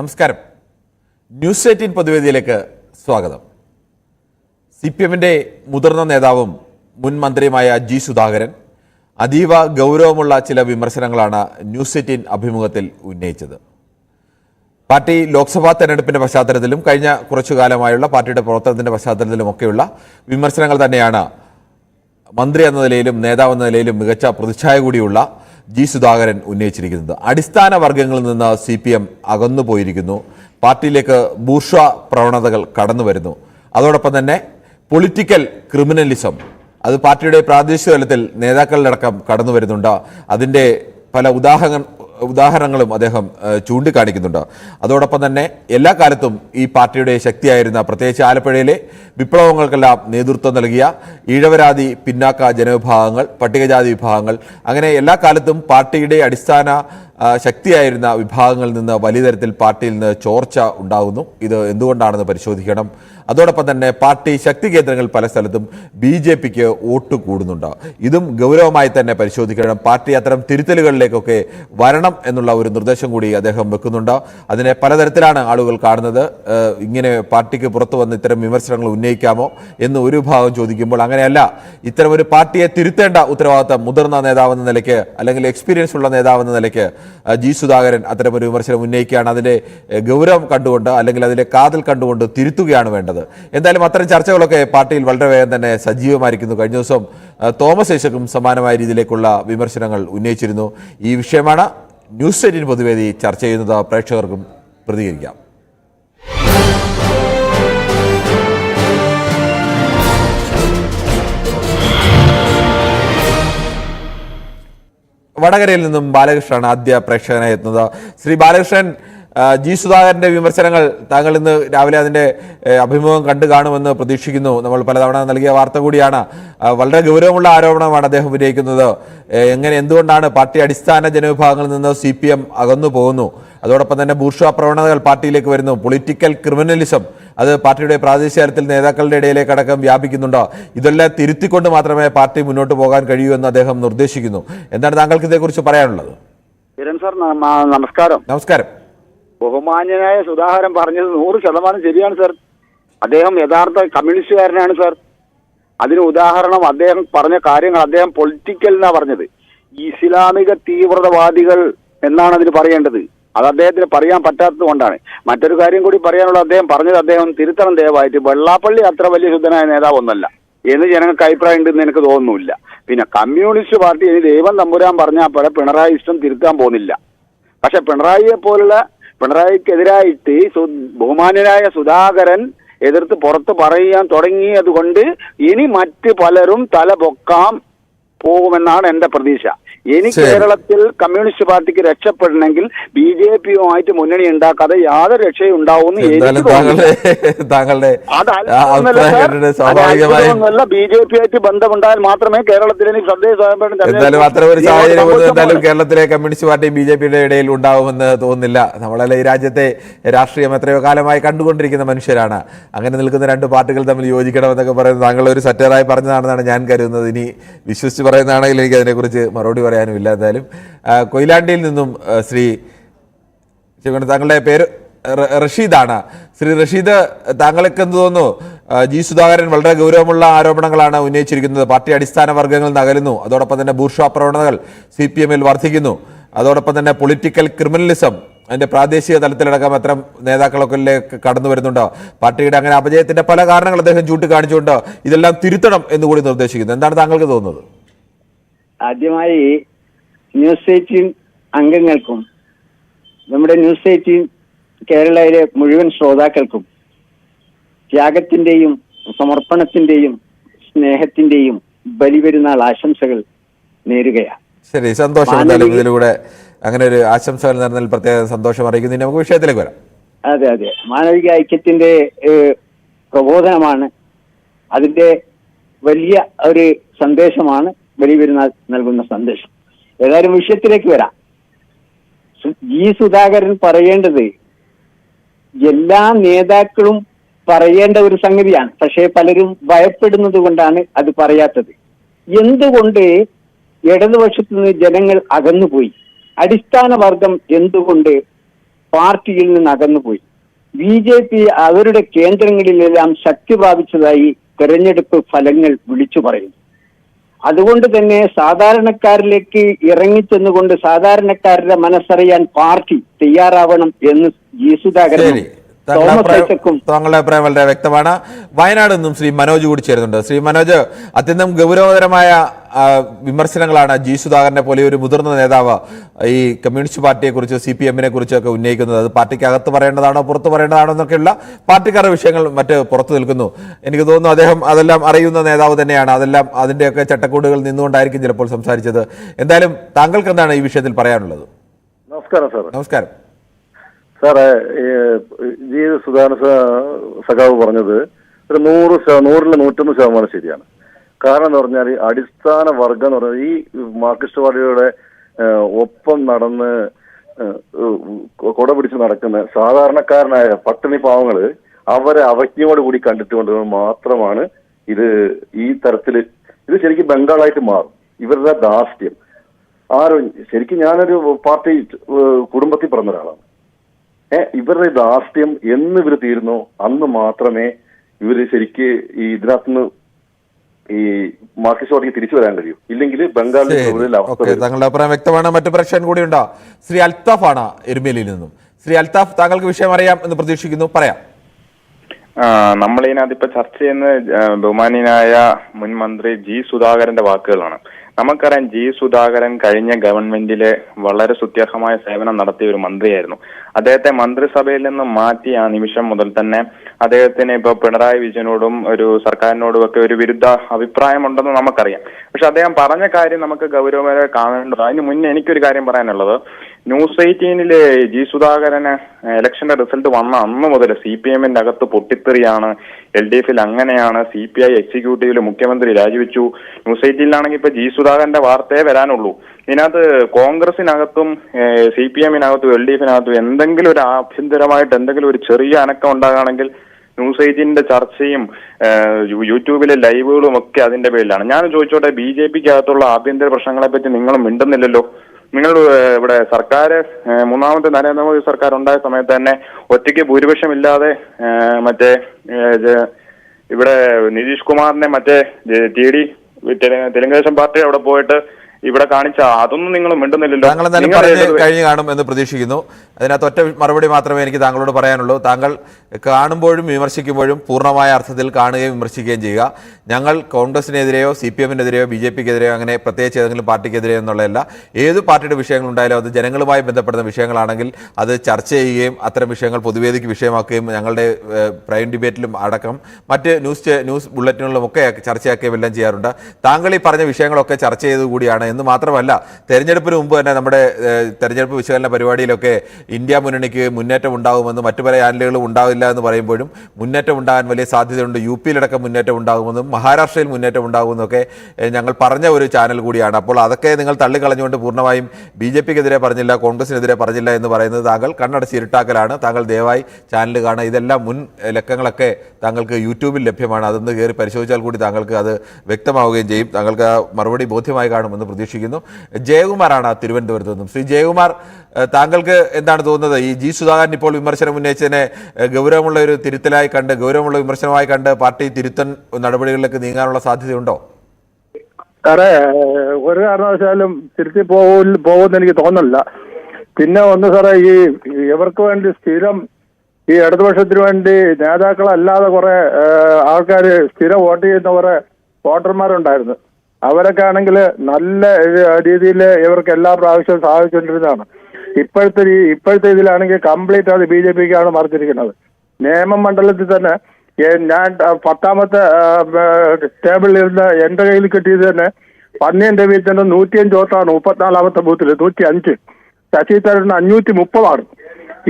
നമസ്കാരം. News eighteen പൊതുവേദിയിലേക്ക് സ്വാഗതം. C P എമ്മിന്റെ മുതിർന്ന നേതാവും മുൻ മന്ത്രിയുമായ ജി സുധാകരൻ അതീവ ഗൗരവമുള്ള ചില വിമർശനങ്ങളാണ് ന്യൂസ് എയ്റ്റീൻ അഭിമുഖത്തിൽ ഉന്നയിച്ചത്. പാർട്ടി ലോക്സഭാ തെരഞ്ഞെടുപ്പിന്റെ പശ്ചാത്തലത്തിലും കഴിഞ്ഞ കുറച്ചു കാലമായുള്ള പാർട്ടിയുടെ പ്രവർത്തനത്തിന്റെ പശ്ചാത്തലത്തിലുമൊക്കെയുള്ള വിമർശനങ്ങൾ തന്നെയാണ് മന്ത്രി എന്ന നിലയിലും നേതാവ് എന്ന നിലയിലും മികച്ച പ്രതിച്ഛായ കൂടിയുള്ള ജി സുധാകരൻ ഉന്നയിച്ചിരിക്കുന്നത്. അടിസ്ഥാന വർഗങ്ങളിൽ നിന്ന് സി പി എം അകന്നു പോയിരിക്കുന്നു പാർട്ടിയിലേക്ക് ബൂർഷ പ്രവണതകൾ കടന്നു വരുന്നു അതോടൊപ്പം തന്നെ പൊളിറ്റിക്കൽ ക്രിമിനലിസം അത് പാർട്ടിയുടെ പ്രാദേശിക തലത്തിൽ നേതാക്കളിലടക്കം കടന്നു വരുന്നുണ്ട് അതിന്റെ പല ഉദാഹരണ ഉദാഹരണങ്ങളും അദ്ദേഹം ചൂണ്ടിക്കാണിക്കുന്നുണ്ട്. അതോടൊപ്പം തന്നെ എല്ലാ കാലത്തും ഈ പാർട്ടിയുടെ ശക്തിയായിരുന്ന പ്രത്യേകിച്ച് ആലപ്പുഴയിലെ വിപ്ലവങ്ങൾക്കെല്ലാം നേതൃത്വം നൽകിയ ഈഴവരാതി പിന്നാക്ക ജനവിഭാഗങ്ങൾ പട്ടികജാതി വിഭാഗങ്ങൾ അങ്ങനെ എല്ലാ കാലത്തും പാർട്ടിയുടെ അടിസ്ഥാന ശക്തിയായിരുന്ന വിഭാഗങ്ങളിൽ നിന്ന് വലിയ തരത്തിൽ പാർട്ടിയിൽ നിന്ന് ചോർച്ച ഉണ്ടാകുന്നു ഇത് എന്തുകൊണ്ടാണെന്ന് പരിശോധിക്കണം. അതോടൊപ്പം തന്നെ പാർട്ടി ശക്തി കേന്ദ്രങ്ങൾ പല സ്ഥലത്തും ബി ജെ പിക്ക് വോട്ട് കൂടുന്നുണ്ട്. ഇതും ഗൗരവമായി തന്നെ പരിശോധിക്കണം. പാർട്ടി അത്തരം തിരുത്തലുകളിലേക്കൊക്കെ വരണം എന്നുള്ള ഒരു നിർദ്ദേശം കൂടി അദ്ദേഹം വെക്കുന്നുണ്ട്. അതിനെ പലതരത്തിലാണ് ആളുകൾ കാണുന്നത്. ഇങ്ങനെ പാർട്ടിക്ക് പുറത്തു വന്ന് ഇത്തരം വിമർശനങ്ങൾ ഉന്നയിക്കാമോ എന്ന് ഒരു വിഭാഗം ചോദിക്കുമ്പോൾ അങ്ങനെയല്ല. ഇത്തരം ഒരു പാർട്ടിയെ തിരുത്തേണ്ട ഉത്തരവാദിത്തം മുതിർന്ന നേതാവെന്ന നിലയ്ക്ക് അല്ലെങ്കിൽ എക്സ്പീരിയൻസ് ഉള്ള നേതാവെന്ന നിലയ്ക്ക് ജി സുധാകരൻ അത്തരമൊരു വിമർശനം ഉന്നയിക്കുകയാണ്. അതിന്റെ ഗൗരവം കണ്ടുകൊണ്ട് അല്ലെങ്കിൽ അതിന്റെ കാതൽ കണ്ടുകൊണ്ട് തിരുത്തുകയാണ് വേണ്ടത്. എന്തായാലും അത്തരം ചർച്ചകളൊക്കെ പാർട്ടിയിൽ വളരെ വേഗം തന്നെ സജീവമായിരിക്കുന്നു. കഴിഞ്ഞ ദിവസം തോമസ് ഏശക്കും സമാനമായ രീതിയിലേക്കുള്ള വിമർശനങ്ങൾ ഉന്നയിച്ചിരുന്നു. ഈ വിഷയമാണ് ന്യൂസ് എയ്റ്റീൻ പൊതുവേദി ചർച്ച ചെയ്യുന്നത്. പ്രേക്ഷകർക്കും പ്രതികരിക്കാം. വടകരയിൽ നിന്നും ബാലകൃഷ്ണൻ ആദ്യ പ്രേക്ഷകനായി എത്തുന്നത്. ശ്രീ ബാലകൃഷ്ണൻ ജി സുധാകരന്റെ വിമർശനങ്ങൾ താങ്കൾ ഇന്ന് രാവിലെ അതിന്റെ അഭിമുഖം കണ്ടു കാണുമെന്ന് പ്രതീക്ഷിക്കുന്നു. നമ്മൾ പലതവണ നൽകിയ വാർത്ത കൂടിയാണ്. വളരെ ഗൗരവമുള്ള ആരോപണമാണ് അദ്ദേഹം ഉന്നയിക്കുന്നത്. എങ്ങനെ എന്തുകൊണ്ടാണ് പാർട്ടി അടിസ്ഥാന ജനവിഭാഗങ്ങളിൽ നിന്ന് സി പി എം അകന്നു പോകുന്നു? അതോടൊപ്പം തന്നെ ബൂർഷ പ്രവണതകൾ പാർട്ടിയിലേക്ക് വരുന്നു. പൊളിറ്റിക്കൽ ക്രിമിനലിസം അത് പാർട്ടിയുടെ പ്രാദേശിക തലത്തിൽ നേതാക്കളുടെ ഇടയിലേക്ക് അടക്കം വ്യാപിക്കുന്നുണ്ടോ? ഇതെല്ലാം തിരുത്തിക്കൊണ്ട് മാത്രമേ പാർട്ടി മുന്നോട്ട് പോകാൻ കഴിയൂ എന്ന് അദ്ദേഹം നിർദ്ദേശിക്കുന്നു. എന്താണ് താങ്കൾക്ക് ഇതേക്കുറിച്ച് പറയാനുള്ളത്? കിരൺ സാർ നമസ്കാരം. നമസ്കാരം. ബഹുമാന്യനായ സുധാകരൻ പറഞ്ഞത് നൂറ് ശതമാനം ശരിയാണ് സർ. അദ്ദേഹം യഥാർത്ഥ കമ്മ്യൂണിസ്റ്റുകാരനാണ് സർ. അതിന് ഉദാഹരണം അദ്ദേഹം പറഞ്ഞ കാര്യങ്ങൾ അദ്ദേഹം പൊളിറ്റിക്കൽ എന്നാ പറഞ്ഞത്. ഇസ്ലാമിക തീവ്രതവാദികൾ എന്നാണ് അതിന് പറയേണ്ടത്. അത് അദ്ദേഹത്തിന് പറയാൻ പറ്റാത്തത് കൊണ്ടാണ്. മറ്റൊരു കാര്യം കൂടി പറയാനുള്ള അദ്ദേഹം പറഞ്ഞത് അദ്ദേഹം തിരുത്തണം ദയവായിട്ട്. വെള്ളാപ്പള്ളി അത്ര വലിയ ശുദ്ധനായ നേതാവൊന്നല്ല എന്ന് ജനങ്ങൾക്ക് അഭിപ്രായം ഉണ്ടെന്ന് എനിക്ക് തോന്നുന്നില്ല. പിന്നെ കമ്മ്യൂണിസ്റ്റ് പാർട്ടി ഇനി ദൈവം തമ്പുരാൻ പറഞ്ഞാൽ പോലെ പിണറായി ഇഷ്ടം തിരുത്താൻ പോകുന്നില്ല. പക്ഷെ പിണറായിയെ പോലുള്ള പിണറായിക്കെതിരായിട്ട് ബഹുമാനനായ സുധാകരൻ എതിർത്ത് പുറത്ത് പറയാൻ തുടങ്ങിയത് ഇനി മറ്റ് പലരും തല പൊക്കാം പോകുമെന്നാണ് എന്റെ പ്രതീക്ഷ. ഇനി കേരളത്തിൽ കമ്മ്യൂണിസ്റ്റ് പാർട്ടിക്ക് രക്ഷപ്പെടണമെങ്കിൽ ബി ജെ പിയുമായിട്ട് മുന്നണി ഉണ്ടാക്കാതെ യാതൊരു രക്ഷയും ഉണ്ടാവുമെന്ന് അതല്ല ബി ജെ പി ആയിട്ട് ബന്ധമുണ്ടായാൽ മാത്രമേ കേരളത്തിൽ എന്തായാലും അത്തരം ഒരു ഈ സാഹചര്യം എന്തായാലും കേരളത്തിലെ കമ്മ്യൂണിസ്റ്റ് പാർട്ടി ബി ജെ പിയുടെ ഇടയിൽ ഉണ്ടാവുമെന്ന് തോന്നുന്നില്ല. നമ്മളല്ല ഈ രാജ്യത്തെ രാഷ്ട്രീയം എത്രയോ കാലമായി കണ്ടുകൊണ്ടിരിക്കുന്ന മനുഷ്യരാണ്. അങ്ങനെ നിൽക്കുന്ന രണ്ട് പാർട്ടികൾ തമ്മിൽ യോജിക്കണമെന്നൊക്കെ പറയുന്നത് താങ്കൾ ഒരു സറ്ററായി പറഞ്ഞതാണെന്നാണ് ഞാൻ കരുതുന്നത്. ഇനി വിശ്വസിച്ച് പറയുന്നതാണെങ്കിൽ എനിക്ക് അതിനെക്കുറിച്ച് മറുപടി പറയാനും ഇല്ല എന്തായാലും കൊയിലാണ്ടിയിൽ നിന്നും ശ്രീ താങ്കളുടെ പേര് റഷീദാണ്. ശ്രീ റഷീദ് താങ്കൾക്ക് എന്ത് തോന്നുന്നു? ജി സുധാകരൻ വളരെ ഗൗരവമുള്ള ആരോപണങ്ങളാണ് ഉന്നയിച്ചിരിക്കുന്നത്. പാർട്ടി അടിസ്ഥാന വർഗങ്ങൾ നകരുന്നു അതോടൊപ്പം തന്നെ ബൂർഷ പ്രവണതകൾ സി പി എമ്മിൽ വർദ്ധിക്കുന്നു. അതോടൊപ്പം തന്നെ പൊളിറ്റിക്കൽ ക്രിമിനലിസം അതിന്റെ പ്രാദേശിക തലത്തിലടക്കം അത്തരം നേതാക്കളൊക്കെ കടന്നു വരുന്നുണ്ടോ. പാർട്ടിയുടെ അങ്ങനെ അപജയത്തിന്റെ പല കാരണങ്ങൾ അദ്ദേഹം ചൂണ്ടിക്കാണിച്ചുകൊണ്ട് ഇതെല്ലാം തിരുത്തണം എന്ന് കൂടി നിർദ്ദേശിക്കുന്നു. എന്താണ് താങ്കൾക്ക് തോന്നുന്നത്? ആദ്യമായി ന്യൂസ് എയ്റ്റീൻ അംഗങ്ങൾക്കും നമ്മുടെ ന്യൂസ് എയ്റ്റീൻ കേരളയിലെ മുഴുവൻ ശ്രോതാക്കൾക്കും ത്യാഗത്തിന്റെയും സമർപ്പണത്തിന്റെയും സ്നേഹത്തിന്റെയും ബലിപെരുന്നാൾ ആശംസകൾ നേരുകയാണ്. ശരി സന്തോഷം എന്തായാലും ഇതിലൂടെ അങ്ങനെ ഒരു ആശംസകൾ നേർന്നതിൽ പ്രത്യേക സന്തോഷം അറിയിക്കുന്നു. നമുക്ക് വിഷയത്തിലേക്ക് വരാം. അതെ അതെ. മാനവിക ഐക്യത്തിന്റെ പ്രബോധനമാണ് അതിന്റെ വലിയ ഒരു സന്ദേശമാണ് ബലിപെരുന്നാൾ നൽകുന്ന സന്ദേശം. ഏതായാലും വിഷയത്തിലേക്ക് വരാം. ജി സുധാകരൻ പറയേണ്ടത് എല്ലാ നേതാക്കളും പറയേണ്ട ഒരു സംഗതിയാണ്. പക്ഷേ പലരും ഭയപ്പെടുന്നത് കൊണ്ടാണ് അത് പറയാത്തത്. എന്തുകൊണ്ട് ഇടതുപക്ഷത്തു നിന്ന് ജനങ്ങൾ അകന്നുപോയി? അടിസ്ഥാന വർഗം എന്തുകൊണ്ട് പാർട്ടിയിൽ നിന്ന് അകന്നുപോയി? ബി ജെ പി അവരുടെ കേന്ദ്രങ്ങളിലെല്ലാം ശക്തി പ്രാപിച്ചതായി തെരഞ്ഞെടുപ്പ് ഫലങ്ങൾ വിളിച്ചു പറയുന്നു. അതുകൊണ്ട് തന്നെ സാധാരണക്കാരിലേക്ക് ഇറങ്ങിച്ചെന്നുകൊണ്ട് സാധാരണക്കാരുടെ മനസ്സറിയാൻ പാർട്ടി തയ്യാറാവണം എന്ന് ജി സുധാകരനും ശരി. താങ്കളുടെ അഭിപ്രായം വളരെ വ്യക്തമാണ്. വയനാട് നിന്നും ശ്രീ മനോജ് കൂടി ചേരുന്നുണ്ട്. ശ്രീ മനോജ് അത്യന്തം ഗൗരവതരമായ വിമർശനങ്ങളാണ് ജി സുധാകരനെ പോലെ ഒരു മുതിർന്ന നേതാവ് ഈ കമ്മ്യൂണിസ്റ്റ് പാർട്ടിയെ കുറിച്ച് സി പി എമ്മിനെ കുറിച്ചൊക്കെ ഉന്നയിക്കുന്നത്. അത് പാർട്ടിക്ക് അകത്ത് പറയേണ്ടതാണോ പുറത്ത് പറയേണ്ടതാണോ എന്നൊക്കെയുള്ള പാർട്ടിക്കാരുടെ വിഷയങ്ങൾ മറ്റ് പുറത്തു നിൽക്കുന്നു. എനിക്ക് തോന്നുന്നു അദ്ദേഹം അതെല്ലാം അറിയുന്ന നേതാവ് തന്നെയാണ്. അതെല്ലാം അതിന്റെയൊക്കെ ചട്ടക്കൂടുകൾ നിന്നുകൊണ്ടായിരിക്കും ചിലപ്പോൾ സംസാരിച്ചത്. എന്തായാലും താങ്കൾക്ക് എന്താണ് ഈ വിഷയത്തിൽ പറയാനുള്ളത്? നമസ്കാരം സാർ നമസ്കാരം. സാറേ ഈ സുധാന സഖാവ് പറഞ്ഞത് ഒരു നൂറ് നൂറിൽ നൂറ്റൊന്ന് ശതമാനം ശരിയാണ്. കാരണം എന്ന് പറഞ്ഞാൽ അടിസ്ഥാന വർഗം എന്ന് പറഞ്ഞാൽ ഈ മാർക്സിസ്റ്റ് പാർട്ടിയുടെ ഒപ്പം നടന്ന് കൊട പിടിച്ച് നടക്കുന്ന സാധാരണക്കാരനായ പട്ടിണി പാവങ്ങൾ അവരെ അവജ്ഞയോട് കൂടി കണ്ടിട്ടുകൊണ്ട് മാത്രമാണ് ഇത് ഈ തരത്തിൽ ഇത് ശരിക്കും ബംഗാളായിട്ട് മാറും. ഇവരുടെ ദാസ്യം ആരും ശരിക്കും ഞാനൊരു പാർട്ടി കുടുംബത്തിൽ പറഞ്ഞ ഒരാളാണ്. ഇവരുടെ ധാർഷ്ട്യം എന്ന് ഇവർ തീരുന്നോ അന്ന് മാത്രമേ ഇവർ ശരിക്ക് ഈ ഇതിനകത്തുനിന്ന് ഈ മാർക്സിസ്റ്റ് പാർട്ടിക്ക് തിരിച്ചു വരാൻ കഴിയും. ഇല്ലെങ്കിൽ ബംഗാളിൽ കൂടുതൽ അവസ്ഥ ഓക്കെ വരും. താങ്കളുടെ അഭിപ്രായം വ്യക്തമാണ്. മറ്റു പ്രശ്നം കൂടി ഉണ്ടോ. ശ്രീ അൽത്താഫ് ആണ് എരുമേലിയിൽ നിന്നും. ശ്രീ അൽത്താഫ് താങ്കൾക്ക് വിഷയം അറിയാം എന്ന് പ്രതീക്ഷിക്കുന്നു. പറയാം. നമ്മൾ നമ്മളിതിനകത്ത് ഇപ്പൊ ചർച്ച ചെയ്യുന്ന ബഹുമാനിയനായ മുൻ മന്ത്രി ജി സുധാകരന്റെ വാക്കുകളാണ്. നമുക്കറിയാം ജി സുധാകരൻ കഴിഞ്ഞ ഗവൺമെന്റിലെ വളരെ സുത്യർഹമായ സേവനം നടത്തിയ ഒരു മന്ത്രിയായിരുന്നു. അദ്ദേഹത്തെ മന്ത്രിസഭയിൽ നിന്ന് മാറ്റി ആ നിമിഷം മുതൽ തന്നെ അദ്ദേഹത്തിന് ഇപ്പൊ പിണറായി വിജയനോടും ഒരു സർക്കാരിനോടും ഒക്കെ ഒരു വിരുദ്ധ അഭിപ്രായമുണ്ടെന്ന് നമുക്കറിയാം. പക്ഷെ അദ്ദേഹം പറഞ്ഞ കാര്യം നമുക്ക് ഗൗരവമായി കാണേണ്ടത് അതിന് മുന്നേ എനിക്കൊരു കാര്യം പറയാനുള്ളത്. ന്യൂസ് എയ്റ്റീനിൽ ജി സുധാകരന് ഇലക്ഷന്റെ റിസൾട്ട് വന്ന അന്ന് മുതൽ സി പി എമ്മിന്റെ അകത്ത് പൊട്ടിത്തെറിയാണ് എൽ ഡി എഫിൽ അങ്ങനെയാണ് സി പി ഐ എക്സിക്യൂട്ടീവിൽ മുഖ്യമന്ത്രി രാജിവെച്ചു. ന്യൂസ് എയ്റ്റീനിലാണെങ്കിൽ ഇപ്പൊ ജി സുധാകരന്റെ വാർത്തയെ വരാനുള്ളൂ. ഇതിനകത്ത് കോൺഗ്രസിനകത്തും സി പി എമ്മിനകത്തും എൽ ഡി എഫിനകത്തും എന്തെങ്കിലും ഒരു ആഭ്യന്തരമായിട്ട് എന്തെങ്കിലും ഒരു ചെറിയ അനക്കം ഉണ്ടാകുകയാണെങ്കിൽ ന്യൂസ് ഏജിന്റെ ചർച്ചയും യൂട്യൂബിലെ ലൈവുകളും ഒക്കെ അതിന്റെ പേരിലാണ്. ഞാൻ ചോദിച്ചോട്ടെ ബി ജെ പിക്ക് അകത്തുള്ള ആഭ്യന്തര പ്രശ്നങ്ങളെ പറ്റി നിങ്ങൾ മിണ്ടുന്നില്ലല്ലോ? നിങ്ങൾ ഇവിടെ സർക്കാർ മൂന്നാമത്തെ നരേന്ദ്രമോദി സർക്കാർ ഉണ്ടായ സമയത്ത് തന്നെ ഒറ്റയ്ക്ക് ഭൂരിപക്ഷമില്ലാതെ മറ്റേ ഇവിടെ നിതീഷ് കുമാറിനെ മറ്റേ ടി ഡി തെലുങ്കുദേശം പാർട്ടി അവിടെ പോയിട്ട് ഇവിടെ കാണിച്ച അതൊന്നും നിങ്ങൾ മിണ്ടുന്നില്ലല്ലോ. താങ്കൾ എന്തായാലും കഴിഞ്ഞു കാണും എന്ന് പ്രതീക്ഷിക്കുന്നു. അതിനകത്ത് ഒറ്റ മറുപടി മാത്രമേ എനിക്ക് താങ്കളോട് പറയാനുള്ളൂ. താങ്കൾ കാണുമ്പോഴും വിമർശിക്കുമ്പോഴും പൂർണമായ അർത്ഥത്തിൽ കാണുകയും വിമർശിക്കുകയും ചെയ്യുക. ഞങ്ങൾ കോൺഗ്രസിനെതിരെയോ സി പി എമ്മിനെതിരെയോ ബി ജെ പിക്കെതിരെയോ അങ്ങനെ പ്രത്യേകിച്ച് ഏതെങ്കിലും പാർട്ടിക്കെതിരെയോ എന്നുള്ളതല്ല. ഏത് പാർട്ടിയുടെ വിഷയങ്ങൾ വിഷയങ്ങളുണ്ടായാലും അത് ജനങ്ങളുമായി ബന്ധപ്പെടുന്ന വിഷയങ്ങളാണെങ്കിൽ അത് ചർച്ച ചെയ്യുകയും അത്തരം വിഷയങ്ങൾ പൊതുവേദിക്ക് വിഷയമാക്കുകയും ഞങ്ങളുടെ പ്രൈം ഡിബേറ്റിലും അടക്കം മറ്റ് ന്യൂസ് ന്യൂസ് ബുള്ളറ്റിനുകളിലും ഒക്കെ ചർച്ചയാക്കുകയും എല്ലാം ചെയ്യാറുണ്ട്. താങ്കൾ ഈ പറഞ്ഞ വിഷയങ്ങളൊക്കെ ചർച്ച ചെയ്തുകൂടിയാണ് എന്ന് മാത്രമല്ല തെരഞ്ഞെടുപ്പിന് മുമ്പ് തന്നെ നമ്മുടെ തെരഞ്ഞെടുപ്പ് വിശകലന പരിപാടിയിലൊക്കെ ഇന്ത്യ മുന്നണിക്ക് മുന്നേറ്റം ഉണ്ടാകുമെന്ന് മറ്റു പല ചാനലുകളും ഉണ്ടാവില്ല എന്ന് പറയുമ്പോഴും മുന്നേറ്റം ഉണ്ടാകാൻ വലിയ സാധ്യതയുണ്ട്. യു പിയിലടക്കം മുന്നേറ്റം ഉണ്ടാകുമെന്നും മഹാരാഷ്ട്രയിൽ മുന്നേറ്റം ഉണ്ടാകുമെന്നൊക്കെ ഞങ്ങൾ പറഞ്ഞ ഒരു ചാനൽ കൂടിയാണ്. അപ്പോൾ അതൊക്കെ നിങ്ങൾ തള്ളിക്കളഞ്ഞുകൊണ്ട് പൂർണമായും ബി ജെ പിക്കെതിരെ പറഞ്ഞില്ല കോൺഗ്രസിനെതിരെ പറഞ്ഞില്ല എന്ന് പറയുന്നത് താങ്കൾ കണ്ണടച്ച് ഇരുട്ടാക്കലാണ്. താങ്കൾ ദയവായി ചാനൽ കാണുക. ഇതെല്ലാം മുൻ ലക്കങ്ങളൊക്കെ താങ്കൾക്ക് യൂട്യൂബിൽ ലഭ്യമാണ്. അതൊന്ന് കയറി പരിശോധിച്ചാൽ കൂടി താങ്കൾക്ക് അത് വ്യക്തമാവുകയും ചെയ്യും. താങ്കൾക്ക് മറുപടി ബോധ്യമായി കാണുമെന്ന് പ്രതീക്ഷിക്കുന്നു. ജയകുമാറാണ് തിരുവനന്തപുരത്ത് നിന്നും. ശ്രീ ജയകുമാർ താങ്കൾക്ക് എന്താണ് തോന്നുന്നത്? ഈ ജി സുധാകരൻ ഇപ്പോൾ വിമർശനം ഉന്നയിച്ചതിനെ ഗൗരവമുള്ള ഒരു തിരുത്തലായി കണ്ട് ഗൗരവമുള്ള വിമർശനമായി കണ്ട് പാർട്ടി തിരുത്തൻ നടപടികളിലേക്ക് നീങ്ങാനുള്ള സാധ്യതയുണ്ടോ? സാറേ ഒരു കാരണവശാലും തിരുത്തി പോകില്ല പോകുമെന്ന് എനിക്ക് തോന്നുന്നില്ല. പിന്നെ ഒന്ന് സാറേ ഈ ഇവർക്ക് വേണ്ടി സ്ഥിരം ഈ ഇടതുപക്ഷത്തിന് വേണ്ടി നേതാക്കളല്ലാതെ കുറെ ആൾക്കാർ സ്ഥിരം വോട്ട് ചെയ്യുന്ന കുറെ വോട്ടർമാരുണ്ടായിരുന്നു. അവരൊക്കെ ആണെങ്കിൽ നല്ല രീതിയിൽ ഇവർക്ക് എല്ലാ പ്രാവശ്യവും സഹായിച്ചുകൊണ്ടിരുന്നതാണ്. ഇപ്പോഴത്തെ ഇപ്പോഴത്തെ ഇതിലാണെങ്കിൽ കംപ്ലീറ്റ് അത് ബി ജെ പിക്കാണ് മറിച്ചിരിക്കുന്നത്. നേമം മണ്ഡലത്തിൽ തന്നെ ഞാൻ പത്താമത്തെ ടേബിളിൽ ഇരുന്ന് എന്റെ കയ്യിൽ കിട്ടിയത് തന്നെ പന്നിയൻ രവീന്ദ്രൻ നൂറ്റിയഞ്ച് വോട്ടാണ് മുപ്പത്തിനാലാമത്തെ ബൂത്തിൽ നൂറ്റി അഞ്ച് ശശി തരൂരിന് അഞ്ഞൂറ്റി മുപ്പതാണ്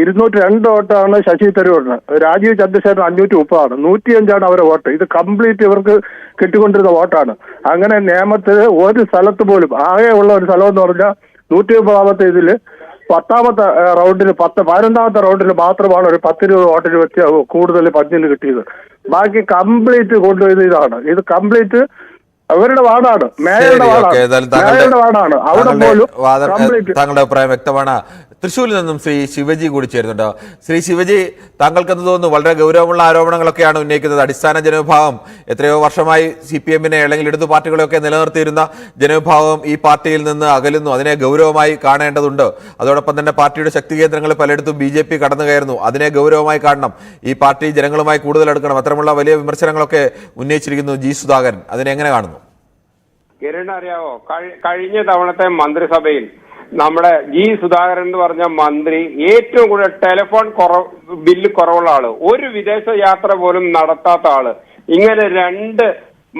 ഇരുന്നൂറ്റി രണ്ട് വോട്ടാണ് ശശി തരൂരിന്. രാജീവ് ചന്ദ്രശേഖരൻ അഞ്ഞൂറ്റി മുപ്പതാണ് നൂറ്റിയഞ്ചാണ് അവരെ വോട്ട്. ഇത് കംപ്ലീറ്റ് ഇവർക്ക് കിട്ടിക്കൊണ്ടിരുന്ന വോട്ടാണ്. അങ്ങനെ നിയമത്തിൽ ഒരു സ്ഥലത്ത് പോലും ആകെ ഉള്ള ഒരു സ്ഥലം എന്ന് പറഞ്ഞാൽ നൂറ്റി മുപ്പതാമത്തെ ഇതിൽ പത്താമത്തെ റൗണ്ടിൽ പത്ത് പതിനൊന്നാമത്തെ റൗണ്ടിൽ മാത്രമാണ് ഒരു പത്തിരുപത് വോട്ടിന് വെച്ച് കൂടുതൽ പഞ്ചിന് കിട്ടിയത്. ബാക്കി കംപ്ലീറ്റ് കൊണ്ടുപോയത് ഇതാണ്. ഇത് കംപ്ലീറ്റ് അവരുടെ വാർഡാണ്. മേയറുടെ വാർഡാണ്. മേയറുടെ വാർഡാണ്. അവിടെ പോലും തങ്ങളുടെ താങ്കളുടെ അഭിപ്രായം വ്യക്തമാണ്. തൃശ്ശൂരിൽ നിന്നും ശ്രീ ശിവജി കൂടി ചേരുന്നുണ്ട്. ശ്രീ ശിവജി താങ്കൾക്ക് എന്ത് തോന്നുന്നു? വളരെ ഗൗരവമുള്ള ആരോപണങ്ങളൊക്കെയാണ് ഉന്നയിക്കുന്നത്. അടിസ്ഥാന ജനവിഭാഗം എത്രയോ വർഷമായി സി പി എമ്മിനെ അല്ലെങ്കിൽ ഇടതു പാർട്ടികളെയൊക്കെ നിലനിർത്തിയിരുന്ന ജനവിഭാഗം ഈ പാർട്ടിയിൽ നിന്ന് അകലുന്നു. അതിനെ ഗൗരവമായി കാണേണ്ടതുണ്ട്. അതോടൊപ്പം തന്നെ പാർട്ടിയുടെ ശക്തി കേന്ദ്രങ്ങൾ പലയിടത്തും ബി ജെ പി കടന്നു കയറുന്നു. അതിനെ ഗൗരവമായി കാണണം. ഈ പാർട്ടി ജനങ്ങളുമായി കൂടുതൽ എടുക്കണം. അത്തരമുള്ള വലിയ വിമർശനങ്ങളൊക്കെ ഉന്നയിച്ചിരിക്കുന്നു ജി സുധാകരൻ. അതിനെങ്ങനെ കാണുന്നു? കിരൺ അറിയാവോ? കഴിഞ്ഞ തവണത്തെ മന്ത്രിസഭയിൽ നമ്മുടെ ജി സുധാകരൻ എന്ന് പറഞ്ഞ മന്ത്രി ഏറ്റവും കൂടുതൽ ടെലിഫോൺ കുറവ് ബില്ല് കുറവുള്ള ആൾ. ഒരു വിദേശ യാത്ര പോലും നടത്താത്ത ആൾ. ഇങ്ങനെ രണ്ട്